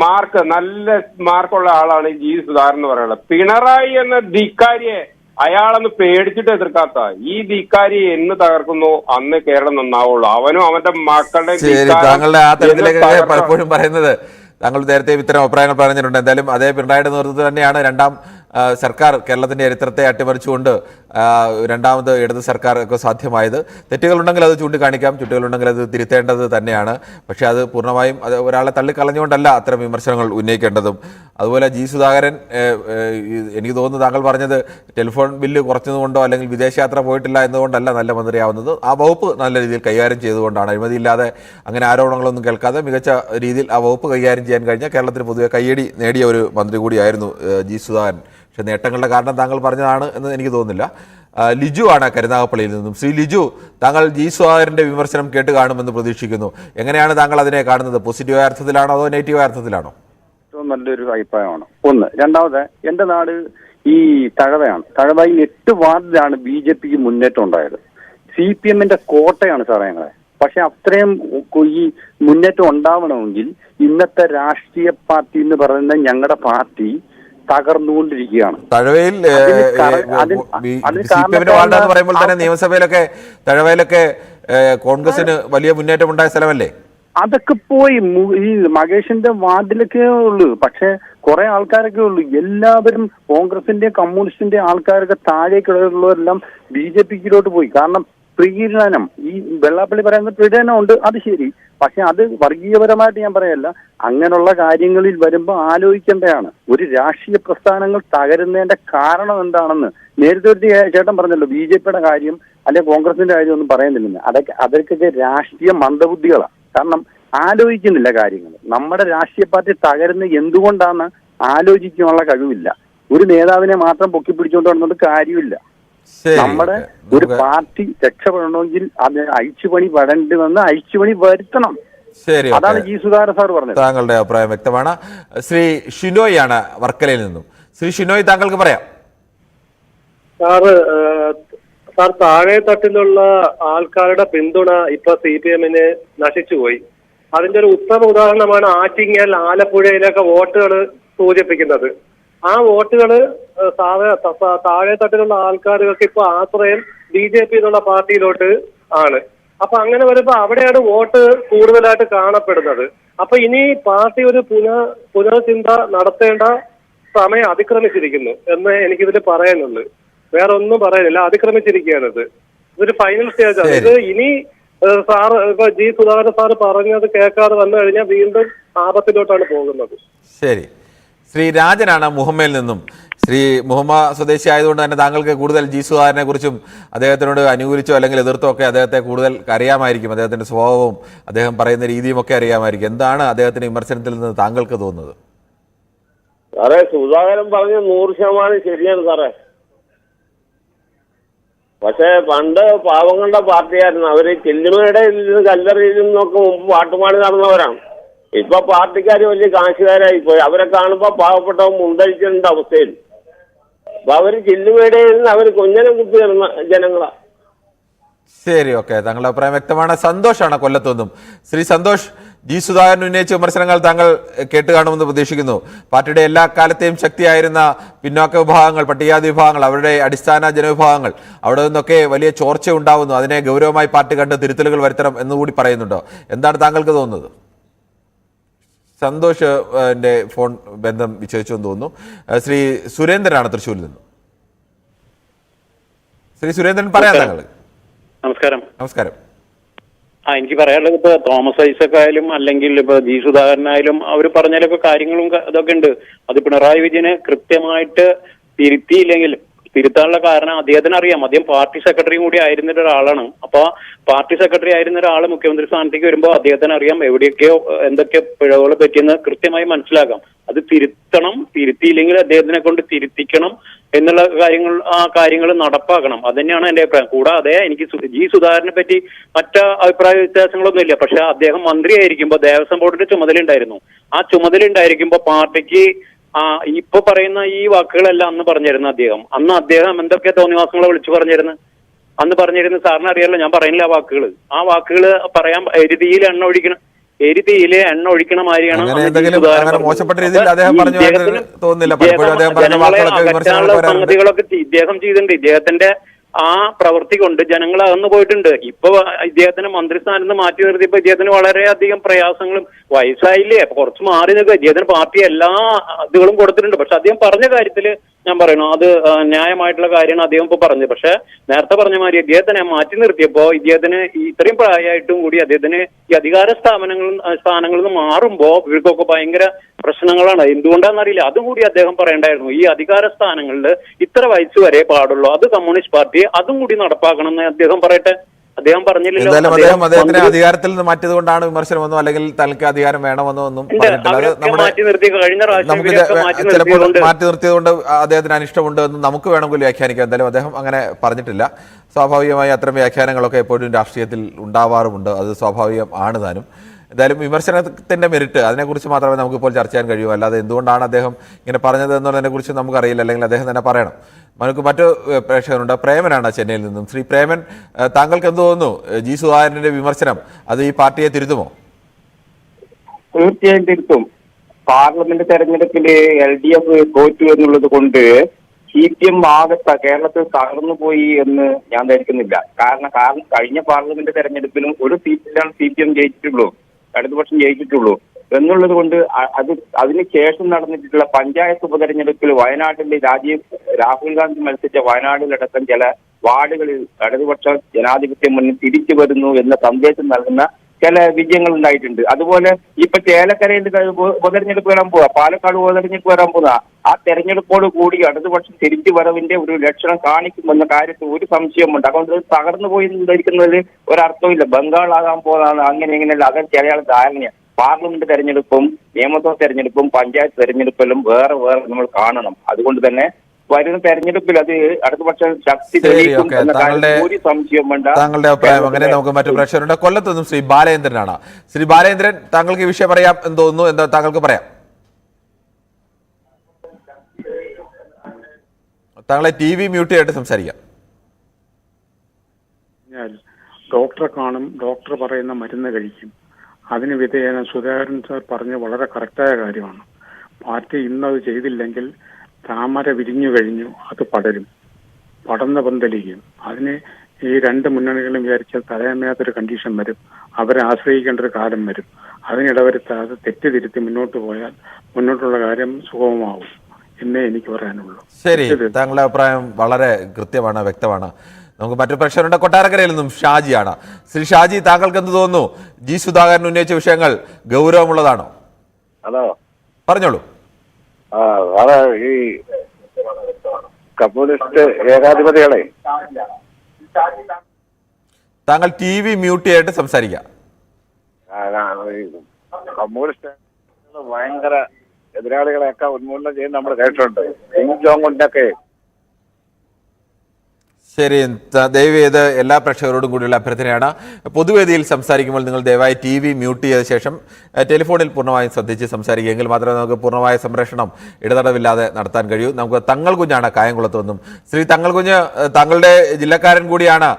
മാർക്ക് നല്ല മാർക്കുള്ള ആളാണ് ജി സുധാകരൻ എന്ന് പറയുന്നത്. പിണറായി എന്ന ധിക്കാരിയെ അയാളൊന്ന് പേടിച്ചിട്ട് എതിർക്കാത്ത. ഈ ധിക്കാരി എന്ന് തകർക്കുന്നു അന്ന് കേരളം നന്നാവുള്ളൂ. അവനും അവന്റെ മക്കളുടെ ശരി ധിക്കാരം താങ്കളുടെ ആ തരത്തിലേക്ക് പലപ്പോഴും പറയുന്നത്. താങ്കൾ നേരത്തെ ഇത്തരം അഭിപ്രായങ്ങൾ പറഞ്ഞിട്ടുണ്ട്. എന്തായാലും അതേ പിണറായിയുടെ നേതൃത്വത്തിൽ തന്നെയാണ് രണ്ടാം സർക്കാർ കേരളത്തിന്റെ ചരിത്രത്തെ അട്ടിമറിച്ചുകൊണ്ട് രണ്ടാമത് ഇടത് സർക്കാർ ഒക്കെ സാധ്യമായത്. തെറ്റുകളുണ്ടെങ്കിൽ അത് ചൂണ്ടിക്കാണിക്കാം ചുറ്റുകളുണ്ടെങ്കിൽ അത് തിരുത്തേണ്ടത് തന്നെയാണ്. പക്ഷേ അത് പൂർണമായും അത് ഒരാളെ തള്ളിക്കളഞ്ഞുകൊണ്ടല്ല അത്തരം വിമർശനങ്ങൾ ഉന്നയിക്കേണ്ടതും. അതുപോലെ ജി സുധാകരൻ എനിക്ക് തോന്നുന്നു താങ്കൾ പറഞ്ഞത് ടെലിഫോൺ ബില്ല് കുറച്ചതുകൊണ്ടോ അല്ലെങ്കിൽ വിദേശയാത്ര പോയിട്ടില്ല എന്നതുകൊണ്ടല്ല നല്ല മന്ത്രിയാവുന്നത്. ആ വകുപ്പ് നല്ല രീതിയിൽ കൈകാര്യം ചെയ്തുകൊണ്ടാണ്. അഴിമതിയില്ലാതെ അങ്ങനെ ആരോപണങ്ങളൊന്നും കേൾക്കാതെ മികച്ച രീതിയിൽ ആ വകുപ്പ് കൈകാര്യം ചെയ്യാൻ കഴിഞ്ഞാൽ കേരളത്തിന് പൊതുവെ കയ്യടി നേടിയ ഒരു മന്ത്രി കൂടിയായിരുന്നു ജി സുധാകരൻ. പക്ഷേ നേട്ടങ്ങളുടെ കാരണം താങ്കൾ പറഞ്ഞതാണ് എന്ന് എനിക്ക് തോന്നുന്നില്ല. ലിജു ആണ് കരുനാഗപ്പള്ളിയിൽ നിന്നും. ശ്രീ ലിജു താങ്കൾ ജി സുധാകരന്റെ വിമർശനം കേട്ട് കാണുമെന്ന് പ്രതീക്ഷിക്കുന്നു. എങ്ങനെയാണ് താങ്കൾ അതിനെ കാണുന്നത്? പോസിറ്റീവായ അർത്ഥത്തിലാണോ അതോ നെഗറ്റീവായ അർത്ഥത്തിലാണോ? നല്ലൊരു അഭിപ്രായമാണ്. ഒന്ന്. രണ്ടാമത് എന്റെ നാട് ഈ തഴവയാണ്. തഴവയിൽ എട്ട് വാർഡിലാണ് ബി ജെ പിക്ക് മുന്നേറ്റം ഉണ്ടായത്. സി പി എമ്മിന്റെ കോട്ടയാണ് സാറേ ഞങ്ങളെ. പക്ഷെ അത്രയും ഈ മുന്നേറ്റം ഉണ്ടാവണമെങ്കിൽ ഇന്നത്തെ രാഷ്ട്രീയ പാർട്ടി എന്ന് പറയുന്ന ഞങ്ങളുടെ പാർട്ടി തകർന്നുകൊണ്ടിരിക്കുകയാണ്. തഴവയിൽ പറയുമ്പോൾ തന്നെ നിയമസഭയിലൊക്കെ തഴവയിലൊക്കെ കോൺഗ്രസിന് വലിയ മുന്നേറ്റം ഉണ്ടായ സ്ഥലമല്ലേ? അതൊക്കെ പോയി ഈ മകേഷിന്റെ വാർഡിലൊക്കെ ഉള്ളൂ. പക്ഷെ കുറെ ആൾക്കാരൊക്കെ ഉള്ളൂ. എല്ലാവരും കോൺഗ്രസിന്റെ കമ്മ്യൂണിസ്റ്റിന്റെ ആൾക്കാരൊക്കെ താഴേക്കുള്ളവരെല്ലാം ബി ജെ പിക്കിലോട്ട് പോയി. കാരണം പ്രീണനം ഈ വെള്ളാപ്പള്ളി പറയുന്നത് പ്രീണനം ഉണ്ട് അത് ശരി. പക്ഷെ അത് വർഗീയപരമായിട്ട് ഞാൻ പറയല്ല. അങ്ങനെയുള്ള കാര്യങ്ങളിൽ വരുമ്പോൾ ആലോചിക്കേണ്ടതാണ്. ഒരു രാഷ്ട്രീയ പ്രസ്ഥാനങ്ങൾ തകരുന്നതിന്റെ കാരണം എന്താണെന്ന്. നേരത്തെ ഒരു ചേട്ടൻ പറഞ്ഞല്ലോ ബി ജെ പിയുടെ കാര്യം അല്ലെ കോൺഗ്രസിന്റെ കാര്യം ഒന്നും പറയുന്നില്ല. അതൊക്കെ അതൊക്കെ രാഷ്ട്രീയ മന്ദബുദ്ധികളാണ് കാരണം ആലോചിക്കുന്നില്ല കാര്യങ്ങൾ. നമ്മുടെ രാഷ്ട്രീയ പാർട്ടി തകരുന്ന എന്തുകൊണ്ടാണ് ആലോചിക്കാനുള്ള കഴിവില്ല. ഒരു നേതാവിനെ മാത്രം പൊക്കിപ്പിടിച്ചുകൊണ്ട് നടന്നിട്ട് കാര്യമില്ല. നമ്മുടെ ഒരു പാർട്ടി രക്ഷപ്പെടണമെങ്കിൽ അത് അഴിച്ചുപണി വരേണ്ടി വന്ന് അഴിച്ചുപണി വരുത്തണം. ശരി അതാണ്. ജി സുധാകരൻ സാർ പറഞ്ഞത്. താങ്കളുടെ അഭിപ്രായം വ്യക്തമാണ്. ശ്രീ ഷിനോയ് ആണ് വർക്കലയിൽ നിന്നും. ശ്രീ ഷിനോയ് താങ്കൾക്ക് പറയാം. സാറ് സാർ താഴെ തട്ടിലുള്ള ആൾക്കാരുടെ പിന്തുണ ഇപ്പൊ സി പി എമ്മിന് നശിച്ചുപോയി അതിന്റെ ഒരു ഉത്തമ ഉദാഹരണമാണ് ആറ്റിങ്ങൽ ആലപ്പുഴയിലൊക്കെ വോട്ടുകൾ സൂചിപ്പിക്കുന്നത്. ആ വോട്ടുകൾ താഴെ തട്ടിലുള്ള ആൾക്കാരുകൾക്ക് ഇപ്പൊ ആശ്രയം ബി ജെ പി എന്നുള്ള പാർട്ടിയിലോട്ട് ആണ്. അപ്പൊ അങ്ങനെ വരുമ്പോ അവിടെയാണ് വോട്ട് കൂടുതലായിട്ട് കാണപ്പെടുന്നത്. അപ്പൊ ഇനി പാർട്ടി ഒരു പുന പുനർചിന്ത നടത്തേണ്ട സമയം അതിക്രമിച്ചിരിക്കുന്നു എന്ന് എനിക്കിതിൽ പറയാനുള്ളൂ വേറെ ഒന്നും പറയാനില്ല അതിക്രമിച്ചിരിക്കുകയാണിത് ഇതൊരു ഫൈനൽ സ്റ്റേജ് ആണ്. ഇത് ഇനി സാർ സാറ് ഇപ്പൊ ജി സുധാകരൻ സാറ് പറഞ്ഞത് കേൾക്കാതെ വന്നു കഴിഞ്ഞാൽ വീണ്ടും ആപത്തിലോട്ടാണ് പോകുന്നത്. ശരി. ശ്രീ രാജനാണ് മുഹമ്മയിൽ നിന്നും. ശ്രീ മുഹമ്മ സ്വദേശി ആയതുകൊണ്ട് തന്നെ താങ്കൾക്ക് കൂടുതൽ ജി സുധാകരനെ കുറിച്ചും അദ്ദേഹത്തിനോട് അനുകൂലിച്ചോ അല്ലെങ്കിൽ എതിർത്തോ ഒക്കെ അദ്ദേഹത്തെ കൂടുതൽ അറിയാമായിരിക്കും. അദ്ദേഹത്തിന്റെ സ്വഭാവവും അദ്ദേഹം പറയുന്ന രീതിയും ഒക്കെ അറിയാമായിരിക്കും. എന്താണ് അദ്ദേഹത്തിന് വിമർശനത്തിൽ നിന്ന് താങ്കൾക്ക് തോന്നുന്നത്? സാറേ സുധാകരൻ പറഞ്ഞ നൂറ് ശതമാനം ശരിയാണ് സാറേ. പക്ഷേ പണ്ട് പാവങ്ങളുടെ പാർട്ടിയായിരുന്നു. അവർ ചെല്ലുമയുടെ കല്ലറിയിൽ നിന്നൊക്കെ മുമ്പ് പാട്ടുപാടി നടന്നവരാണ്. ഇപ്പൊ പാർട്ടിക്കാർ വലിയ കാശുകാരായി പോയി. അവരെ കാണുമ്പോ പാവപ്പെട്ടവൻ മുണ്ടടിക്കേണ്ട അവസ്ഥയിൽ. അപ്പൊ അവർ ചില്ലുമേടയിൽ നിന്ന് അവർ കുഞ്ഞനം കുത്തി തരുന്ന ജനങ്ങളാ. ശരി ഓക്കെ. താങ്കളുടെ അഭിപ്രായം വ്യക്തമാണ്. സന്തോഷാണ് കൊല്ലത്തൊന്നും ശ്രീ സന്തോഷ് ജി സുധാകരൻ ഉന്നയിച്ച വിമർശനങ്ങൾ താങ്കൾ കേട്ട് കാണുമെന്ന് പ്രതീക്ഷിക്കുന്നു. പാർട്ടിയുടെ എല്ലാ കാലത്തെയും ശക്തിയായിരുന്ന പിന്നോക്ക വിഭാഗങ്ങൾ പട്ടികജാതി വിഭാഗങ്ങൾ അവരുടെ അടിസ്ഥാന ജനവിഭാഗങ്ങൾ അവിടെ നിന്നൊക്കെ വലിയ ചോർച്ച ഉണ്ടാവുന്നു അതിനെ ഗൗരവമായി പാർട്ടി കണ്ട് തിരുത്തലുകൾ വരുത്തണം എന്നുകൂടി പറയുന്നുണ്ടോ? എന്താണ് താങ്കൾക്ക് തോന്നുന്നത്? സന്തോഷ് എന്റെ ഫോൺ ബന്ധം വിച്ഛേദിച്ചു എന്ന് തോന്നുന്നു ശ്രീ സുരേന്ദ്രനാണ് തൃശ്ശൂരിൽ നിന്ന്. ശ്രീ സുരേന്ദ്രൻ പറയാം താങ്കൾ. നമസ്കാരം. നമസ്കാരം. ആ എനിക്ക് പറയാനുള്ളത് ഇപ്പൊ തോമസ് ഐസക് ആയാലും അല്ലെങ്കിൽ ഇപ്പൊ ജി സുധാകരനായാലും അവർ പറഞ്ഞാലൊക്കെ കാര്യങ്ങളും അതൊക്കെ ഇതൊക്കെ ഉണ്ട്. അത് പിണറായി വിജയന് കൃത്യമായിട്ട് തിരുത്തിയില്ലെങ്കിൽ തിരുത്താനുള്ള കാരണം അദ്ദേഹത്തിന് അറിയാം. അദ്ദേഹം പാർട്ടി സെക്രട്ടറി കൂടി ആയിരുന്ന ഒരാളാണ്. അപ്പൊ പാർട്ടി സെക്രട്ടറി ആയിരുന്ന ഒരാൾ മുഖ്യമന്ത്രി സ്ഥാനത്തേക്ക് വരുമ്പോൾ അദ്ദേഹത്തിന് അറിയാം എവിടെയൊക്കെയോ എന്തൊക്കെ പിഴവുകൾ പറ്റിയെന്ന് കൃത്യമായി മനസ്സിലാക്കാം. അത് തിരുത്തണം തിരുത്തിയില്ലെങ്കിൽ അദ്ദേഹത്തിനെ കൊണ്ട് തിരുത്തിക്കണം എന്നുള്ള കാര്യങ്ങൾ ആ കാര്യങ്ങൾ നടപ്പാക്കണം. അത് തന്നെയാണ് എന്റെ അഭിപ്രായം. കൂടാതെ എനിക്ക് ജി സുധാകരനെ പറ്റി മറ്റ അഭിപ്രായ വ്യത്യാസങ്ങളൊന്നും ഇല്ല. പക്ഷെ അദ്ദേഹം മന്ത്രിയായിരിക്കുമ്പോൾ ദേവസ്വം ബോർഡിന്റെ ചുമതല ഉണ്ടായിരുന്നു. ആ ചുമതല ഉണ്ടായിരിക്കുമ്പോൾ പാർട്ടിക്ക് ആ ഇപ്പൊ പറയുന്ന ഈ വാക്കുകളെല്ലാം അന്ന് പറഞ്ഞിരുന്നു അദ്ദേഹം. അന്ന് അദ്ദേഹം എന്തൊക്കെ തോന്നിവാസങ്ങളെ വിളിച്ചു പറഞ്ഞിരുന്നു? അന്ന് പറഞ്ഞിരുന്നു സാറിന് അറിയാലോ ഞാൻ പറയുന്നില്ല ആ വാക്കുകൾ ആ വാക്കുകൾ പറയാൻ എരുതിയിൽ എണ്ണ ഒഴിക്കണം എരുതിയിൽ എണ്ണ ഒഴിക്കണ മാതിരിയാണ്. മോശപ്പെട്ട രീതിയിൽ അദ്ദേഹം പറഞ്ഞു തോന്നുന്നില്ല. സംഗതികളൊക്കെ ഇദ്ദേഹം ചെയ്തിട്ടുണ്ട്. ഇദ്ദേഹത്തിന്റെ ആ പ്രവൃത്തി കൊണ്ട് ജനങ്ങൾ അകന്നു പോയിട്ടുണ്ട്. ഇപ്പൊ ഇദ്ദേഹത്തിന് മന്ത്രിസ്ഥാനത്ത് മാറ്റി നിർത്തിയപ്പോ ഇദ്ദേഹത്തിന് വളരെയധികം പ്രയാസങ്ങളും വയസ്സായില്ലേ? അപ്പൊ കുറച്ച് മാറി നിൽക്കുക ഇദ്ദേഹത്തിന് പാർട്ടി എല്ലാ ഇതുകളും കൊടുത്തിട്ടുണ്ട്. പക്ഷെ അദ്ദേഹം പറഞ്ഞ കാര്യത്തിൽ ഞാൻ പറയുന്നു അത് ന്യായമായിട്ടുള്ള കാര്യമാണ് അദ്ദേഹം ഇപ്പൊ പറഞ്ഞത്. പക്ഷെ നേരത്തെ പറഞ്ഞ മാതിരി ഇദ്ദേഹത്തിനെ മാറ്റി നിർത്തിയപ്പോ ഇദ്ദേഹത്തിന് ഇത്രയും പ്രായമായിട്ടും കൂടി അദ്ദേഹത്തിന് ഈ അധികാര സ്ഥാപനങ്ങളും സ്ഥാനങ്ങളിൽ നിന്ന് മാറുമ്പോ ഇവർക്കൊക്കെ ഭയങ്കര പ്രശ്നങ്ങളാണ്. എന്തുകൊണ്ടാണെന്നറിയില്ല. അതും കൂടി അദ്ദേഹം പറയണ്ടായിരുന്നു. ഈ അധികാര സ്ഥാനങ്ങളിൽ ഇത്ര വയസ്സ് വരെ പാടുള്ളൂ. അത് കമ്മ്യൂണിസ്റ്റ് പാർട്ടി അതും കൂടി നടപ്പാക്കണം എന്ന് അദ്ദേഹം പറയട്ടെ? അദ്ദേഹം പറഞ്ഞില്ലല്ലോ. അദ്ദേഹം അദ്ദേഹത്തിന് അധികാരത്തിൽ നിന്ന് മാറ്റിയത് കൊണ്ടാണ് വിമർശനമെന്നോ അല്ലെങ്കിൽ തനിക്ക് അധികാരം വേണമെന്നോ ഒന്നും മാറ്റി നിർത്തി കഴിഞ്ഞ ഇവരെയൊക്കെ മാറ്റി നിർത്തിയത് കൊണ്ട് അദ്ദേഹത്തിന് അനിഷ്ടമുണ്ട് എന്ന് നമുക്ക് വേണമെങ്കിൽ വ്യാഖ്യാനിക്കാം. എന്തായാലും അദ്ദേഹം അങ്ങനെ പറഞ്ഞിട്ടില്ല. സ്വാഭാവികമായി അത്തരം വ്യാഖ്യാനങ്ങളൊക്കെ എപ്പോഴും രാഷ്ട്രീയത്തിൽ ഉണ്ടാവാറുമുണ്ട്. അത് സ്വാഭാവികം ആണ് താനും. എന്തായാലും വിമർശനത്തിന്റെ മെറിറ്റ് അതിനെക്കുറിച്ച് മാത്രമേ നമുക്കിപ്പോൾ ചർച്ച ചെയ്യാൻ കഴിയൂ. അല്ലാതെ എന്തുകൊണ്ടാണ് അദ്ദേഹം ഇങ്ങനെ പറഞ്ഞത് എന്നുള്ളതിനെ കുറിച്ച് നമുക്കറിയില്ല അല്ലെങ്കിൽ അദ്ദേഹം തന്നെ പറയണം. നമുക്ക് മറ്റു പ്രേക്ഷകരുണ്ട്. പ്രേമനാണ് ചെന്നൈയിൽ നിന്നും. ശ്രീ പ്രേമൻ താങ്കൾക്ക് എന്ത് തോന്നുന്നു? ജി സുധാകരന്റെ വിമർശനം അത് ഈ പാർട്ടിയെ തിരുത്തുമോ? തീർച്ചയായും തിരുത്തും. പാർലമെന്റ് തെരഞ്ഞെടുപ്പിൽ എൽ ഡി എഫ് തോറ്റു എന്നുള്ളത് കൊണ്ട് സി പി എം ആകത്ത കേരളത്തിൽ തകർന്നു പോയി എന്ന് ഞാൻ ധരിക്കുന്നില്ല. കാരണം കാരണം കഴിഞ്ഞ പാർലമെന്റ് തെരഞ്ഞെടുപ്പിലും ഒരു സീറ്റിലാണ് സി പി എം ജയിച്ചിട്ടുള്ളൂ. ഇടതുപക്ഷം ജയിച്ചിട്ടുള്ളൂ. എന്നുള്ളത് കൊണ്ട് അത് അതിനുശേഷം നടന്നിട്ടുള്ള പഞ്ചായത്ത് ഉപതെരഞ്ഞെടുപ്പിൽ വയനാട്ടിലെ രാജീവ് രാഹുൽ ഗാന്ധി മത്സരിച്ച വയനാടിലടക്കം ചില വാർഡുകളിൽ ഇടതുപക്ഷ ജനാധിപത്യം മുന്നിൽ തിരിച്ചു വരുന്നു എന്ന സന്ദേശം നൽകുന്ന ചില വിജയങ്ങൾ ഉണ്ടായിട്ടുണ്ട്. അതുപോലെ ഇപ്പൊ ചേലക്കരയിൽ ഉപതെരഞ്ഞെടുപ്പ് വരാൻ പോവാ. പാലക്കാട് ഉപതെരഞ്ഞെടുപ്പ് വരാൻ പോവാ. ആ തെരഞ്ഞെടുപ്പോട് കൂടി ഇടതുപക്ഷം തിരിച്ചു വരവിന്റെ ഒരു ലക്ഷണം കാണിക്കുമെന്ന കാര്യത്തിൽ ഒരു സംശയമുണ്ട് അതുകൊണ്ട് തകർന്നു പോയി ധരിക്കുന്നതിൽ ഒരർത്ഥമില്ല ബംഗാൾ ആകാൻ പോകുന്നതാണ് അങ്ങനെ ഇങ്ങനെയല്ല അത് ചിലയാളെ ധാരണയാണ് പാർലമെന്റ് തെരഞ്ഞെടുപ്പും നിയമസഭാ തെരഞ്ഞെടുപ്പും പഞ്ചായത്ത് തെരഞ്ഞെടുപ്പിലും വേറെ വേറെ നമ്മൾ കാണണം. അതുകൊണ്ട് തന്നെ വരുന്ന തെരഞ്ഞെടുപ്പിൽ അത് ശക്തി തെളിയിക്കും എന്ന താങ്കളുടെ കാര്യത്തിൽ ഒരു സംശയം വേണ്ട. താങ്കളുടെ അഭിപ്രായം അങ്ങനെ നമുക്ക് മറ്റു പ്രേക്ഷകരുണ്ട്. കൊല്ലത്ത് നിന്നും ശ്രീ ബാലേന്ദ്രനാണ്. ശ്രീ ബാലേന്ദ്രൻ താങ്കൾക്ക് ഈ വിഷയം പറയാം എന്ന് തോന്നുന്നു. എന്താ താങ്കൾക്ക് പറയാം? താങ്കളെ ടി വി മ്യൂട്ട് ചെയ്തിട്ട് സംസാരിക്കാം. ഡോക്ടറെ കാണും ഡോക്ടർ പറയുന്ന മരുന്ന് കഴിക്കും. അതിന് വിധേയന സുധാകരൻ സാർ പറഞ്ഞ വളരെ കറക്റ്റായ കാര്യമാണ്. പാർട്ടി ഇന്നത് ചെയ്തില്ലെങ്കിൽ താമര വിരിഞ്ഞു കഴിഞ്ഞു അത് പടരും. പടർന്ന് പന്തലിക്കും അതിനെ ഈ രണ്ട് മുന്നണികളും വിചാരിച്ചാൽ തടയാമയാത്തൊരു കണ്ടീഷൻ വരും. അവരെ ആശ്രയിക്കേണ്ട ഒരു കാലം വരും. അതിനിടവരുത്താതെ തെറ്റിതിരുത്തി മുന്നോട്ട് പോയാൽ മുന്നോട്ടുള്ള കാര്യം സുഗമമാവും എന്നേ എനിക്ക് പറയാനുള്ളൂ. ശരി താങ്കളുടെ അഭിപ്രായം വളരെ കൃത്യമാണ് വ്യക്തമാണ്. നമുക്ക് മറ്റു പ്രേക്ഷകരുണ്ട്. കൊട്ടാരക്കരയിൽ നിന്നും ഷാജിയാണ്. ശ്രീ ഷാജി താങ്കൾക്ക് എന്ത് തോന്നുന്നു? ജി സുധാകരൻ ഉന്നയിച്ച വിഷയങ്ങൾ ഗൗരവമുള്ളതാണോ? ഹലോ. പറഞ്ഞോളൂ. ആ അതെ ഈ കമ്മ്യൂണിസ്റ്റ് ഏകാധിപതികളെ. താങ്കൾ ടി വി മ്യൂട്ട് ചെയ്തിട്ട് സംസാരിക്കാം. കമ്മ്യൂണിസ്റ്റ് ഭയങ്കര എതിരാളികളെയൊക്കെ ഉന്മൂലനം ചെയ്യുന്ന നമ്മൾ കേട്ടിട്ടുണ്ട്. കിങ് ജോങ് ഒക്കെ ശരി. ദയവ് ചെയ്ത് എല്ലാ പ്രേക്ഷകരോടും കൂടിയുള്ള അഭ്യർത്ഥനയാണ്. പൊതുവേദിയിൽ സംസാരിക്കുമ്പോൾ നിങ്ങൾ ദയവായി ടി വി മ്യൂട്ട് ചെയ്ത ശേഷം ടെലിഫോണിൽ പൂർണമായും ശ്രദ്ധിച്ച് സംസാരിക്കുക എങ്കിൽ മാത്രമേ നമുക്ക് പൂർണമായ സംരക്ഷണം ഇടതടവില്ലാതെ നടത്താൻ കഴിയൂ. നമുക്ക് തങ്ങൾ കുഞ്ഞാണ് കായംകുളത്ത് നിന്നും ശ്രീ തങ്ങൾ കുഞ്ഞ് തങ്ങളുടെ താങ്കളുടെ ജില്ലക്കാരൻ കൂടിയാണ്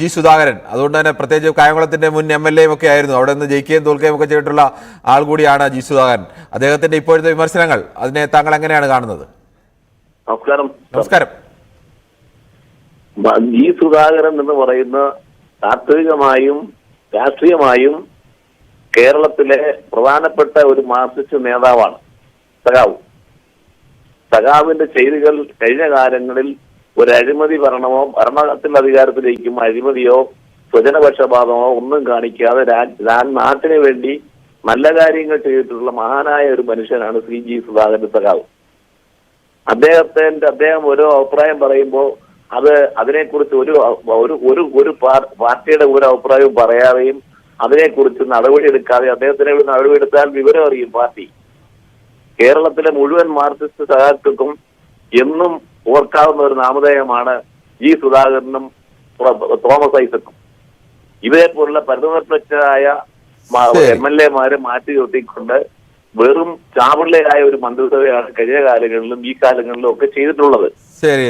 ജി സുധാകരൻ. അതുകൊണ്ട് തന്നെ പ്രത്യേകിച്ച് കായംകുളത്തിന്റെ മുൻ എം എൽ എയും ഒക്കെ ആയിരുന്നു. അവിടെ നിന്ന് ജയിക്കുകയും തോൽക്കുകയും ഒക്കെ ചെയ്തിട്ടുള്ള ആൾ കൂടിയാണ് ജി സുധാകരൻ. അദ്ദേഹത്തിന്റെ ഇപ്പോഴത്തെ വിമർശനങ്ങൾ അതിനെ താങ്കൾ എങ്ങനെയാണ് കാണുന്നത്? നമസ്കാരം. നമസ്കാരം. ജി സുധാകരൻ എന്ന് പറയുന്ന താത്വികമായും രാഷ്ട്രീയമായും കേരളത്തിലെ പ്രധാനപ്പെട്ട ഒരു മാർക്സിസ്റ്റ് നേതാവാണ് സഖാവ്. സഖാവിന്റെ ചെയ്തികൾ കഴിഞ്ഞ കാലങ്ങളിൽ ഒരു അഴിമതി ഭരണമോ ഭരണത്തിൽ അധികാരത്തിലേക്കും അഴിമതിയോ സ്വജനപക്ഷപാതമോ ഒന്നും കാണിക്കാതെ നാട്ടിന് വേണ്ടി നല്ല കാര്യങ്ങൾ ചെയ്തിട്ടുള്ള മഹാനായ ഒരു മനുഷ്യനാണ് ശ്രീ ജി സുധാകരൻ സഖാവ്. അദ്ദേഹത്തിന്റെ അദ്ദേഹം ഓരോ അഭിപ്രായം പറയുമ്പോൾ അത് അതിനെക്കുറിച്ച് ഒരു ഒരു ഒരു ഒരു പാർട്ടിയുടെ ഒരു അഭിപ്രായവും പറയാതെയും അതിനെക്കുറിച്ച് നടപടി എടുക്കാതെ അദ്ദേഹത്തിനെ നടപടി നടപടിയെടുത്താൽ വിവരം അറിയും പാർട്ടി കേരളത്തിലെ മുഴുവൻ മാർക്സിസ്റ്റ് സഹാക്കൾക്കും എന്നും ഓർക്കാവുന്ന ഒരു നാമധേയമാണ് ജി സുധാകരനും തോമസ് ഐസക്കും ഇവരെ പോലുള്ള പരിതമപ്രച്ഛരായ ശരി. എം എൽ എമാരെ മാറ്റി നിർത്തിക്കൊണ്ട് വെറും ചാപിള്ളയായ ഒരു മന്ത്രിസഭയാണ് കഴിഞ്ഞ കാലങ്ങളിലും ഈ കാലങ്ങളിലും ഒക്കെ ചെയ്തിട്ടുള്ളത്. ശരി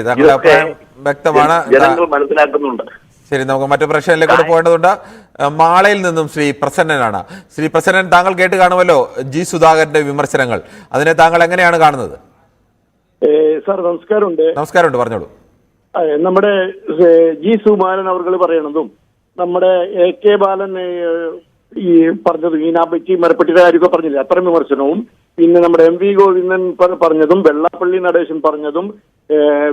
വ്യക്തമാണ്. ജനങ്ങൾ മനസ്സിലാക്കുന്നുണ്ട്. ശരി നമുക്ക് മറ്റു പ്രശ്നങ്ങളിലേക്ക് കൂടെ പോകേണ്ടതുണ്ട്. മാളയിൽ നിന്നും ശ്രീ പ്രസന്നനാണ്. ശ്രീ പ്രസന്നൻ താങ്കൾ കേട്ട് കാണുമല്ലോ ജി സുധാകരന്റെ വിമർശനങ്ങൾ. അതിനെ താങ്കൾ എങ്ങനെയാണ് കാണുന്നത്? സാർ നമസ്കാരമുണ്ട്. നമസ്കാരമുണ്ട് പറഞ്ഞോളൂ. നമ്മുടെ ജി സുമാരൻ അവർ പറയണതും നമ്മുടെ എ കെ ബാലൻ ഈ പറഞ്ഞതും ഈ നാപ്പറ്റി മരപ്പെട്ടിയുടെ കാര്യമൊക്കെ പറഞ്ഞില്ല? അത്തരം വിമർശനവും. പിന്നെ നമ്മുടെ എം വി ഗോവിന്ദൻ പറഞ്ഞതും വെള്ളാപ്പള്ളി നടേശൻ പറഞ്ഞതും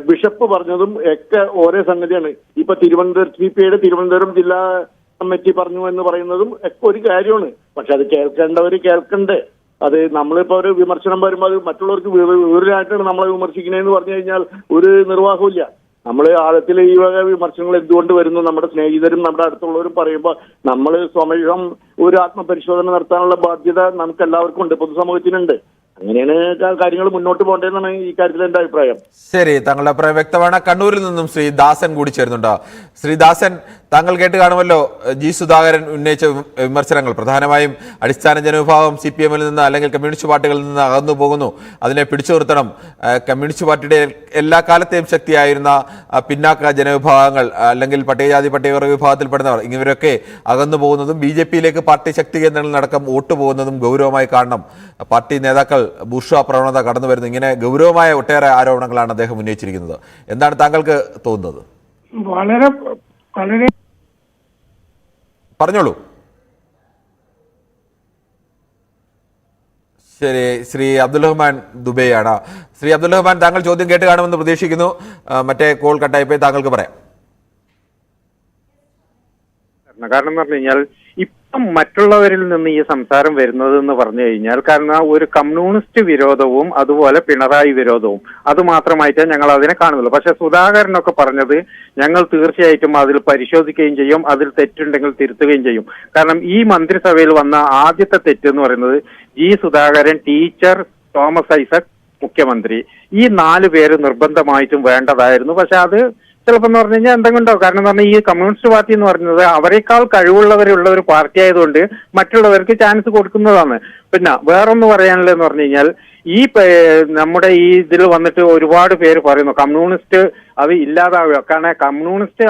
ബിഷപ്പ് പറഞ്ഞതും ഒക്കെ ഓരോ സംഗതിയാണ്. ഇപ്പൊ തിരുവനന്തപുരം സി പി ഐയുടെ തിരുവനന്തപുരം ജില്ലാ കമ്മിറ്റി പറഞ്ഞു എന്ന് പറയുന്നതും ഒക്കെ ഒരു കാര്യമാണ്. പക്ഷെ അത് കേൾക്കേണ്ടവർ കേൾക്കണ്ടേ. അത് നമ്മളിപ്പോ ഒരു വിമർശനം വരുമ്പോൾ അത് മറ്റുള്ളവർക്ക് വിവരമായിട്ടാണ് നമ്മളെ വിമർശിക്കണേന്ന് പറഞ്ഞു കഴിഞ്ഞാൽ ഒരു നിർവാഹമില്ല നമ്മൾ ആഴത്തിൽ ഈ വക വിമർശനങ്ങൾ എന്തുകൊണ്ട് വരുന്നു? നമ്മുടെ സ്നേഹിതരും നമ്മുടെ അടുത്തുള്ളവരും പറയുമ്പോൾ നമ്മൾ സ്വമേഷം ഒരു ആത്മപരിശോധന നടത്താനുള്ള ബാധ്യത നമുക്ക് എല്ലാവർക്കും ഉണ്ട് പൊതുസമൂഹത്തിനുണ്ട്. അങ്ങനെയാണ് കാര്യങ്ങൾ മുന്നോട്ട് പോകേണ്ടതെന്നാണ് ഈ കാര്യത്തിൽ എന്റെ അഭിപ്രായം. ശരി താങ്കളുടെ അഭിപ്രായം വ്യക്തമാണ്. കണ്ണൂരിൽ നിന്നും ശ്രീ ദാസൻ കൂടി ചേരുന്നുണ്ട്. ശ്രീ ദാസൻ താങ്കൾ കേട്ട് കാണുമല്ലോ ജി സുധാകരൻ ഉന്നയിച്ച വിമർശനങ്ങൾ. പ്രധാനമായും അടിസ്ഥാന ജനവിഭാഗം സി പി എമ്മിൽ നിന്ന് അല്ലെങ്കിൽ കമ്മ്യൂണിസ്റ്റ് പാർട്ടികളിൽ നിന്ന് അകന്നു പോകുന്നു. അതിനെ പിടിച്ചു നിർത്തണം കമ്മ്യൂണിസ്റ്റ് പാർട്ടിയുടെ എല്ലാ കാലത്തെയും ശക്തിയായിരുന്ന പിന്നാക്ക ജനവിഭാഗങ്ങൾ അല്ലെങ്കിൽ പട്ടികജാതി പട്ടികവർഗ വിഭാഗത്തിൽപ്പെടുന്നവർ ഇവരൊക്കെ അകന്നു പോകുന്നതും ബി ജെ പിയിലേക്ക് പാർട്ടി ശക്തി കേന്ദ്രങ്ങളിലടക്കം വോട്ട് പോകുന്നതും ഗൗരവമായി കാണണം. പാർട്ടി നേതാക്കൾ ബുഷ പ്രവണത കടന്നു വരുന്നു. ഇങ്ങനെ ഗൗരവമായ ഒട്ടേറെ ആരോപണങ്ങളാണ് അദ്ദേഹം ഉന്നയിച്ചിരിക്കുന്നത്. എന്താണ് താങ്കൾക്ക് തോന്നുന്നത്? വളരെ വളരെ പറഞ്ഞോളൂ. ശരി ശ്രീ അബ്ദുൽ റഹ്മാൻ ദുബൈയാണ്. ശ്രീ അബ്ദുൽ റഹ്മാൻ താങ്കൾ ചോദ്യം കേട്ട് കാണുമെന്ന് പ്രതീക്ഷിക്കുന്നു. മറ്റേ കോൾ കട്ടായിപ്പോയി താങ്കൾക്ക് പറയാം. കാരണം എന്ന് പറഞ്ഞു കഴിഞ്ഞാൽ മറ്റുള്ളവരിൽ നിന്ന് ഈ സംസാരം വരുന്നത് എന്ന് പറഞ്ഞു കഴിഞ്ഞാൽ കാരണം ഒരു കമ്മ്യൂണിസ്റ്റ് വിരോധവും അതുപോലെ പിണറായി വിരോധവും അത് മാത്രമായിട്ടേ ഞങ്ങൾ അതിനെ കാണുന്നുള്ളൂ. പക്ഷെ സുധാകരനൊക്കെ പറഞ്ഞത് ഞങ്ങൾ തീർച്ചയായിട്ടും അതിൽ പരിശോധിക്കുകയും ചെയ്യും അതിൽ തെറ്റുണ്ടെങ്കിൽ തിരുത്തുകയും ചെയ്യും. കാരണം ഈ മന്ത്രിസഭയിൽ വന്ന ആദ്യത്തെ തെറ്റ് എന്ന് പറയുന്നത് ജി സുധാകരൻ ടീച്ചർ തോമസ് ഐസക് മുഖ്യമന്ത്രി. ഈ നാല് പേര് നിർബന്ധമായിട്ടും വേണ്ടതായിരുന്നു. പക്ഷെ അത് ചിലപ്പോൾ എന്ന് പറഞ്ഞു കഴിഞ്ഞാൽ എന്തെങ്കിലും ഉണ്ടാവും. കാരണം എന്ന് പറഞ്ഞാൽ ഈ കമ്മ്യൂണിസ്റ്റ് പാർട്ടി എന്ന് പറയുന്നത് അവരെക്കാൾ കഴിവുള്ളവരുള്ള ഒരു പാർട്ടി ആയതുകൊണ്ട് മറ്റുള്ളവർക്ക് ചാൻസ് കൊടുക്കുന്നതാണ്. പിന്നെ വേറൊന്ന് പറയാനുള്ളതെന്ന് പറഞ്ഞു കഴിഞ്ഞാൽ ഈ നമ്മുടെ ഈ ഇതിൽ വന്നിട്ട് ഒരുപാട് പേര് പറയുന്നു കമ്മ്യൂണിസ്റ്റ് അത് ഇല്ലാതാവുക. കാരണം കമ്മ്യൂണിസ്റ്റ്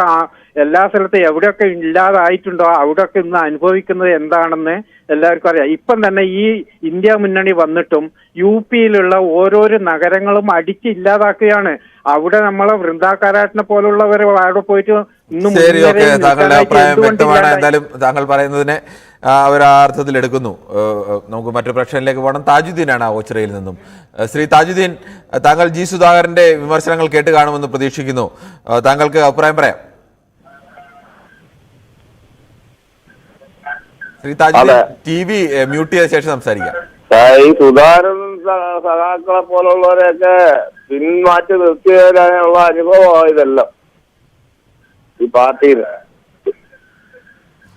എല്ലാ സ്ഥലത്തും എവിടെയൊക്കെ ഇല്ലാതായിട്ടുണ്ടോ അവിടെയൊക്കെ ഇന്ന് അനുഭവിക്കുന്നത് എന്താണെന്ന് എല്ലാവർക്കും അറിയാം. ഇപ്പം തന്നെ ഈ ഇന്ത്യ മുന്നണി വന്നിട്ടും യു പിയിലുള്ള ഓരോരോ നഗരങ്ങളും അടിച്ച് ഇല്ലാതാക്കുകയാണ്. അവിടെ നമ്മളെ വൃന്ദാകാരാട്ടിനെ പോലുള്ളവർ അവിടെ പോയിട്ട് ഇന്ന് ശരി ഓക്കെ താങ്കളുടെ അഭിപ്രായം വ്യക്തമാണ്. എന്തായാലും താങ്കൾ പറയുന്നതിനെ ഒരു അവർ ആ അർത്ഥത്തിൽ എടുക്കുന്നു നമുക്ക് മറ്റു പ്രശ്നത്തിലേക്ക് പോകണം താജുദ്ദീനാണ് ഓച്ചിറയിൽ നിന്നും. ശ്രീ താജുദ്ദീൻ താങ്കൾ ജി സുധാകരന്റെ വിമർശനങ്ങൾ കേട്ട് കാണുമെന്ന് പ്രതീക്ഷിക്കുന്നു. താങ്കൾക്ക് അഭിപ്രായം പറയാം. Shri Thajudheen T V mute ചെയ്ത ശേഷം സംസാരിക്കാം. ഈ സുധാരൻ സഖാക്കളെ പോലുള്ളവരെയൊക്കെ പിന്മാറ്റി നിർത്തിയതിനുള്ള അനുഭവമാണ് ഇതെല്ലാം. ഈ പാർട്ടിയിൽ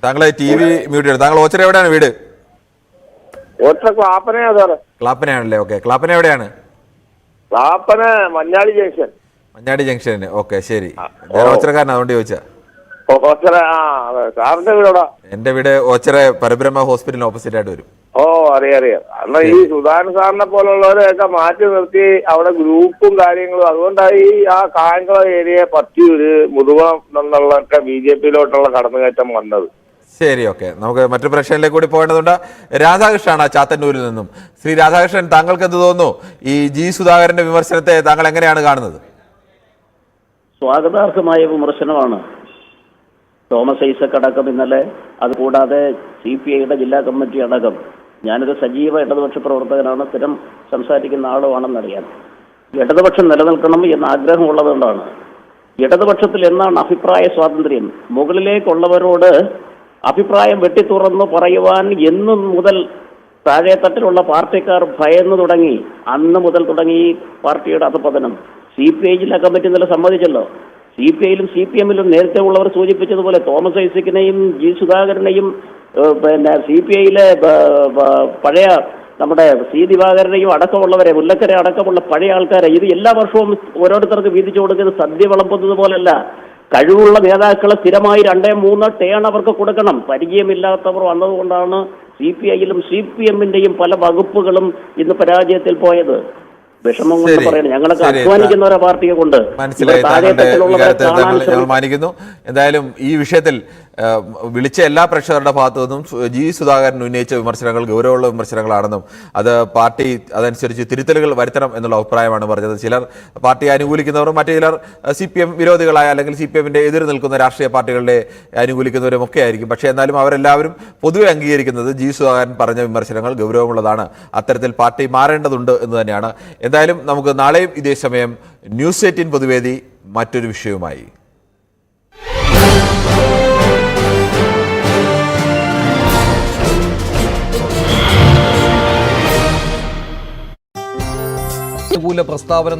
താങ്കളെ ടി വി മ്യൂട്ട് താങ്കൾ ഓച്ചര എവിടെയാണ് വീട്? ഓച്ചര ക്ലാപ്പനയാ സാറേ. ക്ലാപ്പനയാണല്ലേ? ഓക്കെ. ക്ലാപ്പന എവിടെയാണ്? ക്ലാപ്പന മഞ്ഞാടി ജംഗ്ഷൻ. മഞ്ഞാടി ജംഗ്ഷനിൽ ഓക്കെ ശരി. ഞാൻ ഓച്ചിറക്കാരനാണ് അതുകൊണ്ട് ചോദിച്ചാ. ഓച്ചറ ആ സാറിന്റെ വീടോടാ എന്റെ വീട് ഓച്ചറ പരബ്രഹ്മ ഹോസ്പിറ്റലിന് ഓപ്പോസിറ്റ് ആയിട്ട് വരും. ഓ അറിയാം അറിയാം. കാരണം ഈ സുധാൻ സാറിനെ പോലുള്ളവരെയൊക്കെ മാറ്റി നിർത്തി അവിടെ ഗ്രൂപ്പും കാര്യങ്ങളും. അതുകൊണ്ടാണ് ഈ ആ കായംകുളം ഏരിയ ഒരു മുതുകുളം എന്നുള്ളൊക്കെ ബി ജെ പിയിലോട്ടുള്ള കടന്നുകയറ്റം വന്നത്. ശരി ഓക്കെ. നമുക്ക് മറ്റൊരു പ്രശ്നത്തിലേക്ക് കൂടി പോകേണ്ടതുണ്ട്. ആ ചാത്തന്നൂരിൽ നിന്നും. ശ്രീ രാധാകൃഷ്ണൻ താങ്കൾക്ക് എന്ത് തോന്നുന്നു? ഈ ജി സുധാകരന്റെ വിമർശനത്തെ താങ്കൾ എങ്ങനെയാണ് കാണുന്നത്? സ്വാഗതാർഹമായ വിമർശനമാണ്. തോമസ് ഐസക് അടക്കം ഇന്നലെ അതുകൂടാതെ സി പി ഐയുടെ ജില്ലാ കമ്മിറ്റി അടക്കം ഞാനൊരു സജീവ ഇടതുപക്ഷ പ്രവർത്തകനാണ് സ്ഥിരം സംസാരിക്കുന്ന ആളുമാണെന്നറിയാം ഇടതുപക്ഷം നിലനിൽക്കണം എന്ന ആഗ്രഹമുള്ളതുകൊണ്ടാണ് ഇടതുപക്ഷത്തിൽ എന്നാണ് അഭിപ്രായ സ്വാതന്ത്ര്യം? മുകളിലേക്കുള്ളവരോട് അഭിപ്രായം വെട്ടിത്തുറന്ന് പറയുവാൻ എന്നും മുതൽ താഴെത്തട്ടിലുള്ള പാർട്ടിക്കാർ ഭയന്നു തുടങ്ങി. അന്ന് മുതൽ തുടങ്ങി പാർട്ടിയുടെ അധപതനം. സി പി ഐ ജില്ലാ കമ്മിറ്റി ഇന്നലെ സമ്മതിച്ചല്ലോ. സി പി ഐയിലും സി പി എമ്മിലും നേരത്തെ ഉള്ളവർ സൂചിപ്പിച്ചതുപോലെ തോമസ് ഐസക്കിനെയും ജി സുധാകരനെയും പിന്നെ സി പി ഐയിലെ പഴയ നമ്മുടെ സി ദിവാകരനെയും അടക്കമുള്ളവരെ മുല്ലക്കര അടക്കമുള്ള പഴയ ആൾക്കാരെ ഇത് എല്ലാ വർഷവും ഓരോരുത്തർക്ക് വീതിച്ചു കൊടുക്കുന്നത് സദ്യ വിളമ്പുന്നത് പോലല്ല കഴിവുള്ള നേതാക്കളെ സ്ഥിരമായി രണ്ടേ മൂന്ന് ടേൺ അവർക്ക് കൊടുക്കണം. പരിചയമില്ലാത്തവർ വന്നതുകൊണ്ടാണ് സി പി ഐയിലും സി പി എമ്മിന്റെയും പല വകുപ്പുകളും ഇന്ന് പരാജയത്തിൽ പോയത്. വിഷമം കൊണ്ട് പറയണം. ഞങ്ങളൊക്കെ ശരി. അധ്വാനിക്കുന്ന ഒരു പാർട്ടിയെ കൊണ്ട്. മനസ്സിലായി കാണാൻ എന്തായാലും ഈ വിഷയത്തിൽ വിളിച്ച എല്ലാ പ്രേക്ഷകരുടെ ഭാഗത്തു നിന്നും ജി സുധാകരൻ ഉന്നയിച്ച വിമർശനങ്ങൾ ഗൗരവമുള്ള വിമർശനങ്ങളാണെന്നും അത് പാർട്ടി അതനുസരിച്ച് തിരുത്തലുകൾ വരുത്തണം എന്നുള്ള അഭിപ്രായമാണ് പറഞ്ഞത്. ചിലർ പാർട്ടിയെ അനുകൂലിക്കുന്നവരും മറ്റു ചിലർ സി പി എം വിരോധികളായ അല്ലെങ്കിൽ സി പി എമ്മിന്റെ എതിർ നിൽക്കുന്ന രാഷ്ട്രീയ പാർട്ടികളുടെ അനുകൂലിക്കുന്നവരും ഒക്കെ ആയിരിക്കും. പക്ഷേ എന്നാലും അവരെല്ലാവരും പൊതുവെ അംഗീകരിക്കുന്നത് ജി സുധാകരൻ പറഞ്ഞ വിമർശനങ്ങൾ ഗൗരവമുള്ളതാണ്. അത്തരത്തിൽ പാർട്ടി മാറേണ്ടതുണ്ട് എന്ന് തന്നെയാണ്. എന്തായാലും നമുക്ക് നാളെയും ഇതേ സമയം ന്യൂസ് എയ്റ്റീൻ പൊതുവേദി മറ്റൊരു വിഷയവുമായി. അനുകൂല പ്രസ്താവന